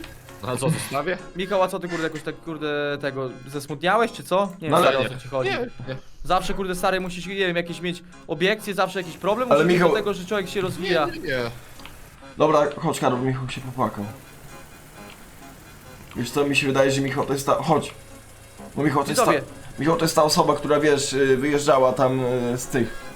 [SPEAKER 3] A co, zostawię? (laughs)
[SPEAKER 1] Michał, a co ty kurde jakoś tak kurde tego zesmutniałeś czy co? Nie
[SPEAKER 2] No
[SPEAKER 1] wiem
[SPEAKER 2] ale
[SPEAKER 1] serio, o co ci chodzi.
[SPEAKER 3] Nie, nie.
[SPEAKER 1] Zawsze kurde stary musisz, nie wiem, jakieś mieć obiekcje, zawsze jakiś problem,
[SPEAKER 2] Ale
[SPEAKER 1] ale
[SPEAKER 2] Michał-
[SPEAKER 1] do tego, że człowiek się rozwija.
[SPEAKER 3] Nie, nie, nie.
[SPEAKER 2] Dobra, chodź Karol, Michał się popłakał. Wiesz co, mi się wydaje, że Michał to jest ta... Chodź. Bo Michał to jest ta...
[SPEAKER 1] Widzowie,
[SPEAKER 2] Michał to jest ta osoba, która wiesz, yy, wyjeżdżała tam yy, z tych...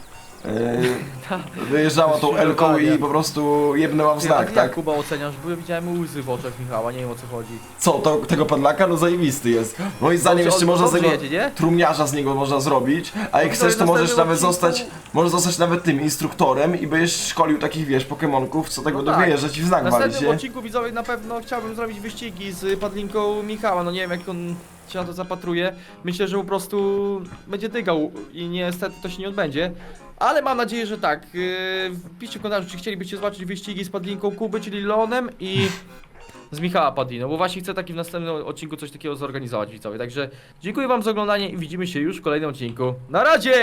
[SPEAKER 2] Yy, wyjeżdżała tą Elką i po prostu jebnęła w
[SPEAKER 1] ty,
[SPEAKER 2] znak,
[SPEAKER 1] jak
[SPEAKER 2] tak?
[SPEAKER 1] Kuba oceniasz, bo ja widziałem łzy w oczach Michała, nie wiem o co chodzi.
[SPEAKER 2] Co, to, tego padlaka? No zajebisty jest. Moim zdaniem
[SPEAKER 1] Dobrze,
[SPEAKER 2] jeszcze
[SPEAKER 1] on
[SPEAKER 2] można z
[SPEAKER 1] dobrze
[SPEAKER 2] niego...
[SPEAKER 1] jedzie, nie?
[SPEAKER 2] Trumniarza z niego można zrobić, a jak
[SPEAKER 1] No
[SPEAKER 2] chcesz
[SPEAKER 1] to
[SPEAKER 2] możesz
[SPEAKER 1] następnym
[SPEAKER 2] nawet
[SPEAKER 1] odcinku-
[SPEAKER 2] zostać, możesz zostać nawet tym instruktorem i będziesz szkolił takich, wiesz, pokemonków, co tak
[SPEAKER 1] No tak.
[SPEAKER 2] wyjeżdżać i w
[SPEAKER 1] W
[SPEAKER 2] znak walić,
[SPEAKER 1] następnym
[SPEAKER 2] nie?
[SPEAKER 1] odcinku widzowie na pewno chciałbym zrobić wyścigi z padlinką Michała, no nie wiem jak on się na to zapatruje. Myślę, że po prostu będzie dygał i niestety to się nie odbędzie. Ale mam nadzieję, że tak. Yy, Piszcie w komentarzu, czy chcielibyście zobaczyć wyścigi z padlinką Kuby, czyli Leonem i z Michała Padliną, bo właśnie chcę taki w następnym odcinku coś takiego zorganizować widzowie. Także dziękuję wam za oglądanie i widzimy się już w kolejnym odcinku. Na razie!